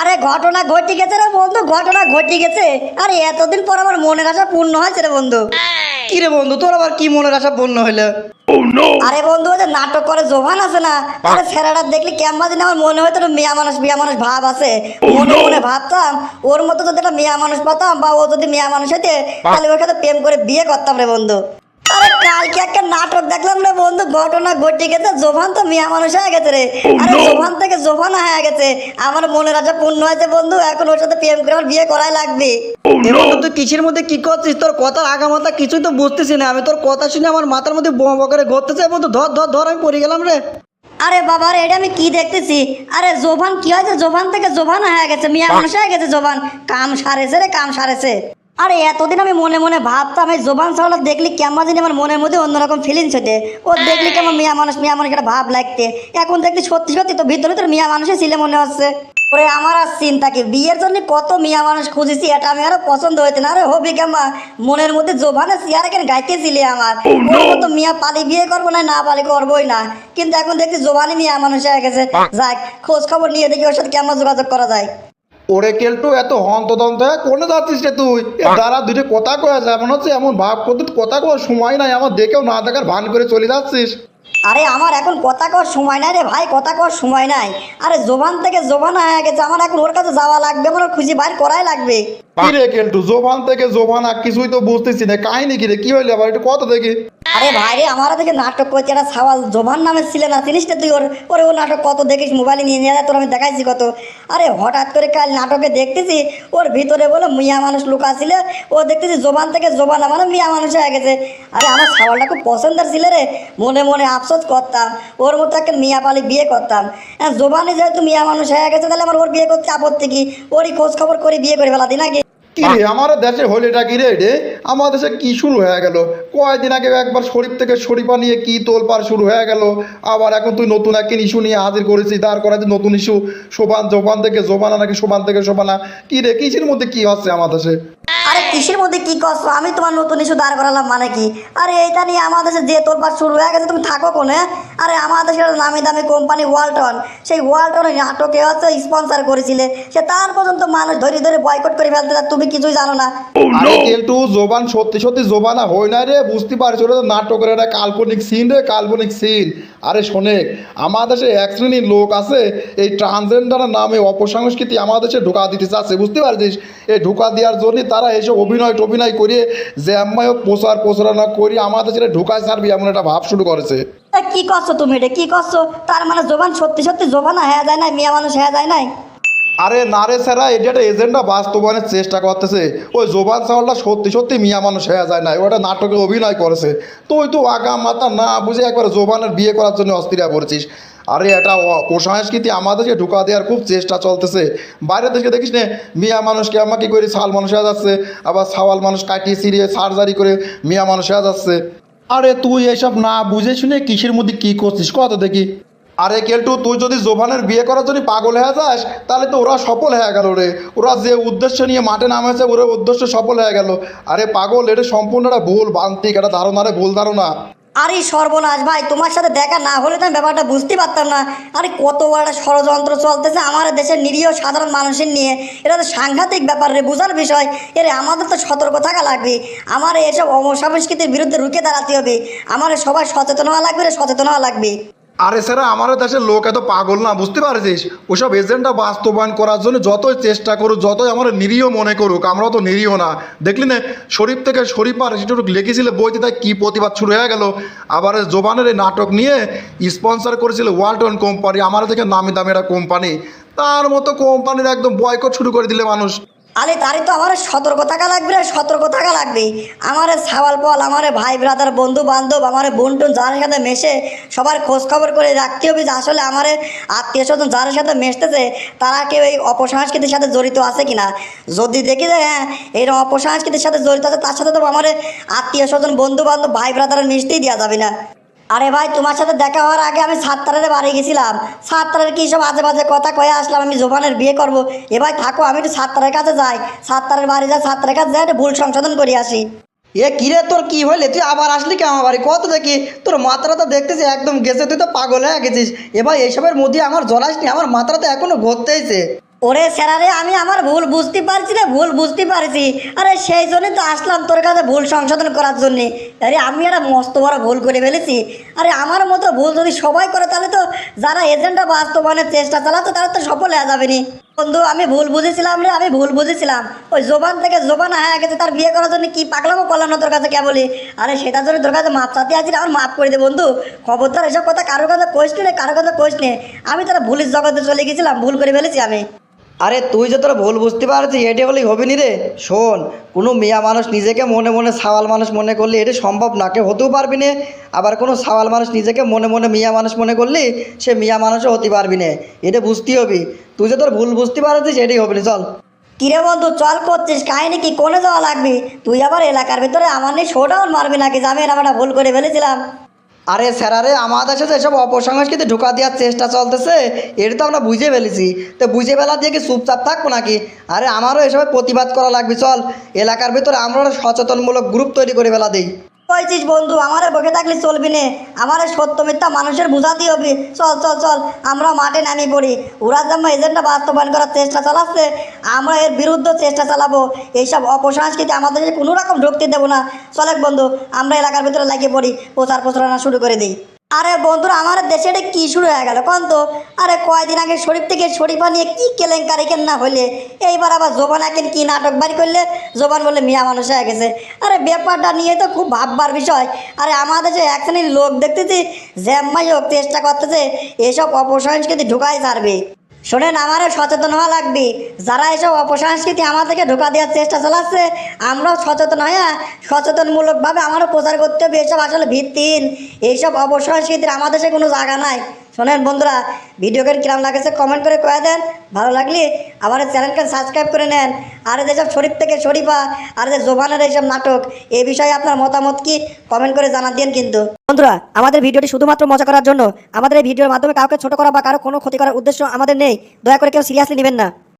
আরে ঘটনা ঘটে গেছে রে বন্ধু ঘটনা ঘটে গেছে। আরে এতদিন পর আমার মনের আশা পূর্ণ হয়েছে রে বন্ধু। কি রে বন্ধু তোর আবার কি মনের আশা পূর্ণ হইল? আরে বন্ধু ওই যে নাটক করে জোভান আছে না আরে ছেলেটা দেখলি কেমন দিন আমার মনে হয়তো মেয়া মানুষ মেয়া মানুষ ভাব আছে। মনে মনে ভাবতাম ওর মতো যদি একটা মেয়া মানুষ পাতাম বা ও যদি মেয়া মানুষ হইতে তাহলে ওর সাথে প্রেম করে বিয়ে করতাম রে বন্ধু। আরে কালকে একটা নাটক দেখলাম রে বন্ধু ঘটনা ঘটে গেছে জোভান তো মেয়া মানুষ হয়ে গেছে রে। আরে জোভান থেকে জোভান হয়ে গেছে। আমার মনের আশা পূর্ণ হয়েছে বন্ধু এখন ওর সাথে প্রেম করে আমার বিয়ে করাই লাগবে। তুই কিসের মধ্যে কি করছিস? তোর কথার আগামাতা কিছুই তো বুঝতেছি না। আমি তোর কথা শুনে আমার মাথার মধ্যে বোমা করে ঘুরতেছে। বন্ধু ধর ধর ধর আমি পড়ে গেলাম রে। আরে বাবা রে এটা আমি কি দেখতেছি? আরে জোভান কি হয়েছে? জোভান থেকে জোভান হয়ে গেছে মিয়া মানুষ হয়ে গেছে জোভান। কাম সারেছে রে কাম সারেছে। আরে এতদিন আমি মনে মনে ভাবতাম এই জোবান সাওয়ালা দেখলি কেমন জানি আমার মনের মধ্যে অন্যরকম ফিলিংস হতে ও দেখলি কেমন মিয়া মানুষ মিয়া মানুষ একটা ভাব লাগতে। এখন দেখলি সত্যি সত্যি তো ভিতরে তোর মিয়া মানুষই ছিলে মনে হচ্ছে। ওরে আমার আর চিন্তা কি? বিয়ের জন্য কত মিয়া মানুষ খুঁজেছি এটা আমি আরও পছন্দ হইতে না। আরে হবি কেমা মনের মধ্যে জোভানে চেয়ারে কেন গাইতেছিলে আমার? ওর মতো মিয়া পালি বিয়ে করব না না পালি করবোই না। কিন্তু এখন দেখছি জোভানি মিয়া মানুষ হয়ে গেছে। যাক খোঁজ খবর নিয়ে দেখি ওর সাথে কেমন যোগাযোগ করা যায়। ওরে কেলটু এত হন্তদন্ত হ্যাঁ কোনে যাচ্ছিস রে তুই? দাঁড়া দুটো কথা কয়ে আছে এমন হচ্ছে এমন ভাব করতে কথা কোয়া সময় নাই আমার দেখেও না দেখার ভান করে চলে যাচ্ছিস। আরে আমার এখন কথা কর সময় নাই রে ভাই কথা কর সময় নাই। আরে জোবান থেকে জোবান হয়ে গেছে আমার এখন ওর কাছে যাওয়া লাগবে আমার খুঁজে বাইর করাই লাগবে। কি রে কেলটু জোবান থেকে জোবান আর কিছুই তো বুঝতেছি না কাহিনি কি রে কি হইলে আবার একটু কত দেখি। আরে ভাই রে আমার থেকে নাটক করছে একটা সাওয়াল জোবান নামে ছিল না চিনিস না তুই ওর ওরে ও নাটক কত দেখিস মোবাইলে নিয়ে নিয়ে তোর আমি দেখাইছি কত। আরে হঠাৎ করে কাল নাটকে দেখতেছি ওর ভিতরে বলে মিয়া মানুষ লুকা ছিল ও দেখতেছি জোবান থেকে জোবান মানে মিয়া মানুষ হয়ে গেছে। আরে আমার সাওয়ালটা খুব পছন্দের ছিল রে মনে মনে আফসোস করতাম, ওর মতো একটা মিয়া পালি বিয়ে করতাম। হ্যাঁ জোবানে যেহেতু মিয়া মানুষ হয়ে গেছে, তাহলে আমার ওর বিয়ে করতে আপত্তি কি? ওরই খোঁজ খবর করে বিয়ে করে ফেলা দিই নাকি কি রে, আমার দেশে হোলিটা কি রে আমার দেশে কি শুরু হয়ে গেল? কয়েকদিন আগে একবার শরীফ থেকে শরীফা নিয়ে কি তোলপার শুরু হয়ে গেল? আবার এখন তুই নতুন একটা ইস্যু নিয়ে হাজির করেছিস দাঁড় করা যে নতুন ইস্যু, সোবান, জোবান থেকে জোবানা নাকি সোবান থেকে শোভানা কি রে, কিসের মধ্যে কি হচ্ছে আমার দেশে? আরে কিসের মধ্যে কি করছ? আমি তোমার নতুন ইস্যু দাঁড় করালাম মানে কি? আরে এইটা নিয়ে আমাদের যে তোর পাশ শুরু হয়ে গেছে, তুমি থাকো কোনে? আরে আমাদের দেশের নামি দামি কোম্পানি ওয়ালটন সেই ওয়ালটন নাটকে হচ্ছে স্পন্সর করেছিলে। সে তার পর্যন্ত মানুষ ধরে ধরে বয়কট করে ফেলতে চায়, তুমি কিছুই জানো না। আরে কেলটু জোবান সত্যি সত্যি জোবানা হয় না রে বুঝতে পারছি তো নাটকের একটা কাল্পনিক সিন রে কাল্পনিক সিন আরে শোনে আমাদের দেশে এক শ্রেণির লোক আছে এই ট্রান্সজেন্ডার নামে অপসংস্কৃতি আমাদের দেশে ঢোকা দিতে চাচ্ছে বুঝতে পারছিস? এই ঢোকা দেওয়ার জন্য তারা এসে অভিনয় টভিনয় করে যে আম্মায় প্রচার প্রচারণা করি আমাদের দেশে ঢোকায় ছাড়বি এমন একটা ভাব শুরু করেছে। কি করছ তুমি এটা কি করছ? তার মানে জোবান সত্যি সত্যি জোবান হ্যাঁ যায় নাই, মিয়া মানুষ হ্যাঁ যায় নাই? আরে না রে স্যারা এটা একটা এজেন্ডা বাস্তবায়নের চেষ্টা করতেছে। ওই জোবান চাওয়ালটা সত্যি সত্যি মিয়া মানুষ হয়ে যায় না ওটা নাটকে অভিনয় করেছে। তুই তো আগা মাথা না বুঝে একবার জোবানের বিয়ে করার জন্য অস্থিরা পড়েছিস। আরে এটা কুসংস্কৃতি আমাদেরকে ঢুকা দেওয়ার খুব চেষ্টা চলতেছে। বাইরে থেকে দেখিস না, মিয়া মানুষকে আমাকে করে সাল মানুষ হয়ে যাচ্ছে, আবার সাওয়াল মানুষ কাটিয়ে সিরিয়ে সার্জারি করে মিয়া মানুষ হয়ে যাচ্ছে। আরে তুই এসব না বুঝে শুনে কিসের মধ্যে কি করছিস? কত দেখি। আরে কেলটু, তুই যদি জোভানের বিয়ে করার জন্য পাগল হয়ে যাস, তাহলে তো ওরা সফল হয়ে গেল রে। ওরা যে উদ্দেশ্য নিয়ে মাঠে নামেছে, ওরা উদ্দেশ্য সফল হয়ে গেল। আরে পাগল, এটা সম্পূর্ণ একটা ভুল, বান্তিক একটা ধারণা রে, ভুল ধারণা। আরে সর্বনাশ ভাই, তোমার সাথে দেখা না হলে তো আমি ব্যাপারটা বুঝতে পারতাম না। আরে কত বড় একটা ষড়যন্ত্র চলতেছে আমার দেশের নিরীহ সাধারণ মানুষের নিয়ে। এটা তো সাংঘাতিক ব্যাপার রে, বোঝার বিষয়। এর, আমাদের তো সতর্ক থাকা লাগবে। আমার এসব অমসংস্কৃতির বিরুদ্ধে রুখে দাঁড়াতে হবে। আমার সবাই সচেতন হওয়া লাগবে রে, সচেতন হওয়া লাগবে। আরে স্যার আমাদের দেশের লোক এত পাগল না, বুঝতে পারছিস? ওসব এজেন্ডা বাস্তবায়ন করার জন্য যতই চেষ্টা করুক, যতই আমরা নিরীহ মনে করুক আমরা তো নিরীহ না। দেখলি না, শরীফ থেকে শরীফ আর সেটুকু লিখেছিল বইতে, তাই কী প্রতিবাদ শুরু হয়ে গেল। আবার জোবানের এই নাটক নিয়ে স্পন্সর করেছিল ওয়ালটন কোম্পানি আমার থেকে নামি দামি একটা কোম্পানি তার মতো কোম্পানির একদম বয়কট শুরু করে দিলে মানুষ। আরে তারই তো আমার সতর্ক থাকা লাগবে রে, সতর্ক থাকা লাগবে। আমার সাওয়াল পল আমার ভাই ব্রাদার, বন্ধু বান্ধব, আমার বোনটুন যার সাথে মেশে সবার খোঁজ খবর করে রাখতে হবে যে আসলে আমার আত্মীয় স্বজন যার সাথে মেশতেছে, তারা কেউ এই অপসংস্কৃতির সাথে জড়িত আছে কিনা? যদি দেখি যে হ্যাঁ এইরকম অপসংস্কৃতির সাথে জড়িত আছে, তার সাথে তো আমার আত্মীয় স্বজন, বন্ধু বান্ধব, ভাই ব্রাদার মিশতেই দেওয়া যাবে না। আরে ভাই, তোমার সাথে দেখা হওয়ার আগে আমি সাতটারে বাড়ি গেছিলাম। সাতটারের কি সব আজে বাজে কথা কয়ে আসলাম, আমি জোবানের বিয়ে করব। এ ভাই, থাকো, আমি একটু সাতটারের কাছে যাই। সাতটারের বাড়ি যাই সাতটারের কাছে যাই, একটু ভুল সংশোধন করে আসি। এ কিরে তোর কি হইলে? তুই আবার আসলি কে আমার বাড়ি? কত দেখি, তোর মাথাটা তো দেখতেছি, একদম গেছে, তুই তো পাগল হয়ে গেছিস। এ ভাই, এইসবের মধ্যে আমার জলাসনি আমার মাথাটা তো এখনও ঘুরতেইছে। ওরে স্যারারে আমি আমার ভুল বুঝতে পারছি না, ভুল বুঝতে পারছি। আরে সেই জন্যই তো আসলাম তোর কাছে ভুল সংশোধন করার জন্যে। আরে আমি একটা মস্ত বড় ভুল করে ফেলেছি। আরে আমার মতো ভুল যদি সবাই করে, তাহলে তো যারা এজেন্টটা বাস্তবায়নের চেষ্টা চালাতো তারা তো সফল হয়ে যাবে নি। বন্ধু, আমি ভুল বুঝেছিলাম রে, আমি ভুল বুঝেছিলাম। ওই জোবান থেকে জোবান হয়ে গেছে, তার বিয়ে করার জন্য কি পাকলামও করলাম না তোর কাছে কে বলি? আরে সেটার জন্য তোর কাছে মাপ চাতে আছি আমার মাফ করে দে বন্ধু। খবরদার, এসব কথা কারোর কাছে কোষ নে কারোর কাছে কোষ নে। আমি তারা ভুলের জগতে চলে গেছিলাম, ভুল করে ফেলেছি আমি। আরে তুই যে তোরা ভুল বুঝতে পারছিস, এটা বলেই হবে নি রে। শোন, কোনো মিয়া মানুষ নিজেকে মনে মনে সাওয়াল মানুষ মনে করলে এটা সম্ভব না, কেউ হতেও পারবি না। আবার কোনো সাওয়াল মানুষ নিজেকে মনে মনে মিয়া মানুষ মনে করলি সে মিয়া মানুষও হতে পারবি না। এটা বুঝতে হবি। তুই যে তোর ভুল বুঝতে পারছিস, এটাই হবে না, চল। কিরে বন্ধু, চল করছিস, কাহিনি কি কোনে যাওয়া লাগবি? তুই আবার এলাকার ভিতরে আমার নিয়ে শোটাউন মারবি নাকি? যে আমি এরকম ভুল করে ফেলেছিলাম। আরে স্যারারে আমাদের সাথে এসব অপসংস্কৃতি ঢোকা দেওয়ার চেষ্টা চলতেছে, এটা তো আমরা বুঝে ফেলেছি। তো বুঝে ফেলা দিয়ে কি চুপচাপ থাকব নাকি? আরে আমারও এসবের প্রতিবাদ করা লাগবে, চল। এলাকার ভিতরে আমরা সচেতনমূলক গ্রুপ তৈরি করে ফেলা দিই। কইছিস বন্ধু, আমার বকে থাকলে চলবি নে। আমার সত্য মিথ্যা মানুষের বুঝাতে হবে। চল চল চল, আমরা মাঠে নামি পড়ি। ওরা যেমন এজেন্টটা বাস্তবায়ন করার চেষ্টা চালাচ্ছে। আমরা এর বিরুদ্ধে চেষ্টা চালাবো। এইসব অপসংস্কৃতি আমাদের কোনো রকম ঢুকতে দেবো না। চলেক বন্ধু, আমরা এলাকার ভিতরে লাগিয়ে পড়ি। প্রচার প্রচারণা শুরু করে দিই। আরে বন্ধুরা আমার দেশে এটা কী শুরু হয়ে গেল কন তো? আরে কয়দিন আগে শরীফ থেকে শরীফা নিয়ে কী কেলেঙ্কারি কেন না হলে এইবার আবার জোবান এখন কী নাটক বাড়ি করলে? জোবান বলে মিয়া মানুষ হয়ে গেছে। আরে ব্যাপারটা নিয়ে তো খুব ভাববার বিষয়। আরে আমাদের যে এক লোক দেখতেছি, জ্যাম্মাই হোক, চেষ্টা করতেছে, এসব অপসংস্কৃতি ঢুকাই ছাড়বে। শোনেন, আমারও সচেতন হওয়া লাগবে। যারা এসব অপসংস্কৃতি আমাদেরকে ঢোকা দেওয়ার চেষ্টা চালাচ্ছে, আমরাও সচেতন হয়ে সচেতনমূলকভাবে আমারও প্রচার করতে হবে। এসব আসলে ভিত্তিহীন। এইসব অপসংস্কৃতির আমাদের কোনো জায়গা নাই। শোনেন বন্ধুরা ভিডিও ভিডিওকে কিরম লাগেছে কমেন্ট করে কয়ে দেন। ভালো লাগলে আমার চ্যানেলকে সাবস্ক্রাইব করে নেন। আর যেসব শরীফ থেকে শরীফা, আর যে জোবানের এইসব নাটক এই বিষয়ে আপনার মতামত কি কমেন্ট করে জানা দিন কিন্তু। বন্ধুরা, আমাদের ভিডিওটি শুধুমাত্র মজা করার জন্য, আমাদের এই ভিডিওর মাধ্যমে কাউকে ছোট করা বা কারও কোনো ক্ষতি করার উদ্দেশ্য আমাদের নেই। দয়া করে কেউ সিরিয়াসলি নেবেন না।